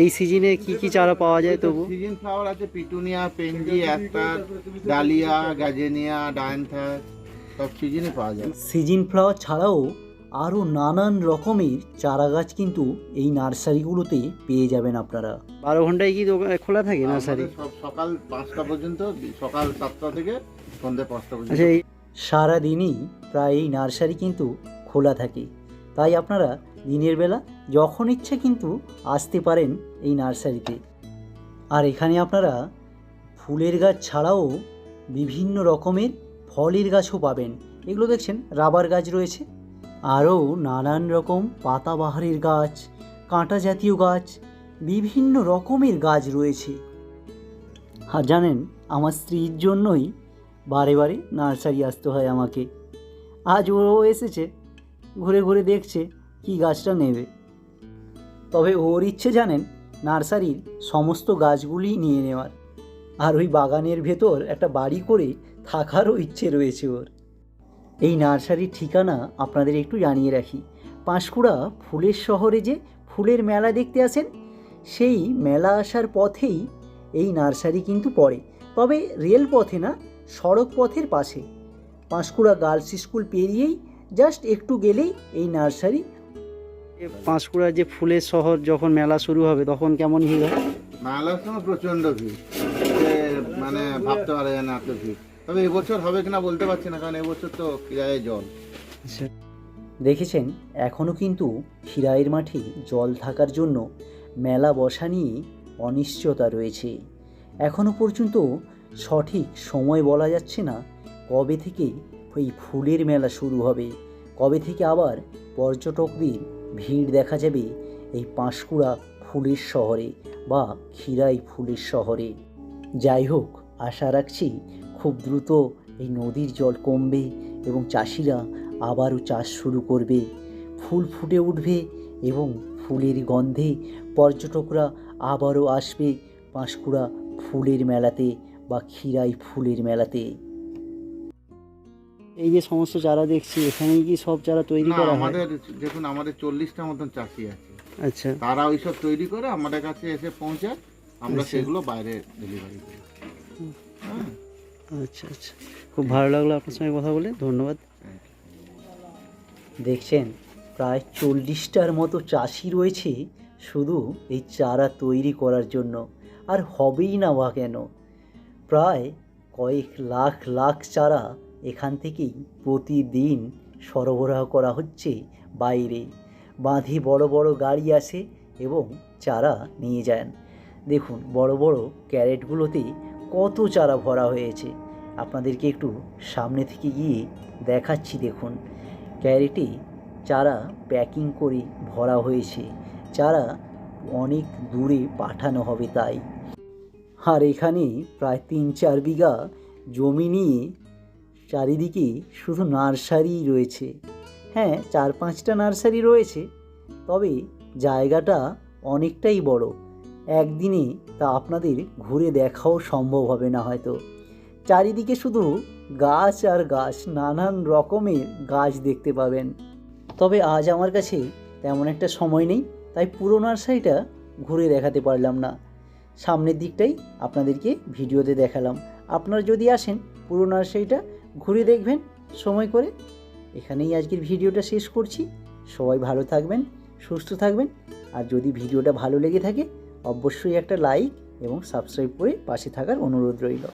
এই সিজনে কি কি চারা পাওয়া যায় তবু? সিজন ফ্লাওয়ার আছে petunia pansy aster dahlia gazania dianthus সব সিজনে পাওয়া যায়। সিজন ফ্লাওয়ার ছাড়াও আরও নানান রকমের চারা গাছ কিন্তু এই নার্সারিগুলোতে পেয়ে যাবেন আপনারা। বারো ঘন্টায় কি দোকান খোলা থাকে নার্সারি? সব সকাল পাঁচটা পর্যন্ত সকাল সাতটা থেকে সন্ধ্যে পাঁচটা পর্যন্ত। আচ্ছা এই সারাদিনই প্রায় এই নার্সারি কিন্তু খোলা থাকে। তাই আপনারা দিনের বেলা যখন ইচ্ছা কিন্তু আসতে পারেন এই নার্সারিতে। আর এখানে আপনারা ফুলের গাছ ছাড়াও বিভিন্ন রকমের ফলের গাছও পাবেন। এগুলো দেখছেন, রাবার গাছ রয়েছে। আরও নানান রকম পাতাবাহারের গাছ, কাঁটা জাতীয় গাছ, বিভিন্ন রকমের গাছ রয়েছে। আর জানেন, আমার স্ত্রীর জন্যই বারে বারে নার্সারি আসতে হয় আমাকে। আজ ও এসেছে, ঘুরে ঘুরে দেখছে। কি গাছটা নেবে? তবে ওর ইচ্ছে জানেন, নার্সারির সমস্ত গাছগুলি নিয়ে নেওয়ার। আর ওই বাগানের ভেতর একটা বাড়ি করে থাকারও ইচ্ছে রয়েছে ওর। এই নার্সারির ঠিকানা আপনাদের একটু জানিয়ে রাখি। পাঁশকুড়া ফুলের শহরে যে ফুলের মেলা দেখতে আসেন, সেই মেলা আসার পথেই এই নার্সারি কিন্তু পড়ে। তবে রেল পথে না, সড়ক পথের পাশে। পাঁশকুড়া গার্লস স্কুল পেরিয়েই জাস্ট একটু গেলেই এই নার্সারি পাঁশকুড়ার যে ফুলের শহর যখন মেলা শুরু হবে তখন কেমন ভিড় হয়? মেলার সময় প্রচণ্ড ভিড়। মানে ভাবতে পারা যায় না এত ভিড়। তবে এবছর হবে কিনা বলতে পারছি না কারণ এবছর তো ক্রিয়ায় জল। আচ্ছা। দেখেছেন এখনও কিন্তু খিরাইয়ের মাঠে জল থাকার জন্য মেলা বসা নিয়ে অনিশ্চয়তা রয়েছে। এখনও পর্যন্ত সঠিক সময় বলা যাচ্ছে না কবে থেকে ওই ফুলের মেলা শুরু হবে কবে থেকে আবার পর্যটকদের ভিড় দেখা যাবে এই পাঁশকুড়া ফুলের শহরে বা খিরাই ফুলের শহরে। যাই হোক, আশা রাখছি খুব দ্রুত এই নদীর জল কমবে এবং চাষিরা আবারও চাষ শুরু করবে। ফুল ফুটে উঠবে এবং ফুলের গন্ধে পর্যটকরা আবারও আসবে পাঁশকুড়া ফুলের মেলাতে বা খিরাই ফুলের মেলাতে। এই যে সমস্ত চারা দেখছি এখানেই কি সব চারা তৈরি না করা হয়? আমাদের দেখুন আমাদের চল্লিশটা মতন চাষি আছে। আচ্ছা। তারা ওইসব তৈরি করে আমাদের কাছে এসে পৌঁছায় আমরা আচ্ছা। সেগুলো বাইরে ডেলিভারি করি। হ্যাঁ আচ্ছা আচ্ছা। খুব ভালো লাগল আপনার সঙ্গে কথা বলে ধন্যবাদ। দেখছেন প্রায় চল্লিশটার মতো চাষি রয়েছে শুধু এই চারা তৈরি করার জন্য আর হবেই না বা কেন। প্রায় কয়েক লাখ লাখ চারা এখান থেকেই প্রতিদিন সরবরাহ করা হচ্ছে বাইরে। বাঁধে বড় বড় গাড়ি আসে এবং চারা নিয়ে যান। দেখুন, বড় বড় ক্যারেটগুলোতে কত চারা ভরা হয়েছে। আপনাদেরকে একটু সামনে থেকে গিয়ে দেখাচ্ছি, দেখুন। ক্যারেটে চারা প্যাকিং করে ভরা হয়েছে। চারা অনেক দূরে পাঠানো হবে তাই। আর এখানে প্রায় তিন চার বিঘা জমি নিয়ে চারিদিকে শুধু নার্সারি রয়েছে। হ্যাঁ চার পাঁচটা নার্সারি রয়েছে, তবে জায়গাটা অনেকটাই বড়। একদিনে তা আপনাদের ঘুরে দেখাও সম্ভব হবে না হয়তো। চারিদিকে শুধু গাছ আর গাছ, নানান রকমের গাছ দেখতে পাবেন। তবে আজ আমার কাছে তেমন একটা সময় নেই, তাই পুরো নার্সারিটা ঘুরে দেখাতে পারলাম না। সামনের দিকটাই আপনাদেরকে ভিডিওতে দেখালাম। আপনারা যদি আসেন, পুরো নার্সারিটা ঘুরে দেখবেন, সময় করে। এখানেই আজকের ভিডিওটা শেষ করছি। সবাই ভালো থাকবেন, সুস্থ থাকবেন। আর যদি ভিডিওটা ভালো লেগে থাকে, অবশ্যই একটা লাইক এবং সাবস্ক্রাইব করে পাশে থাকার অনুরোধ রইল।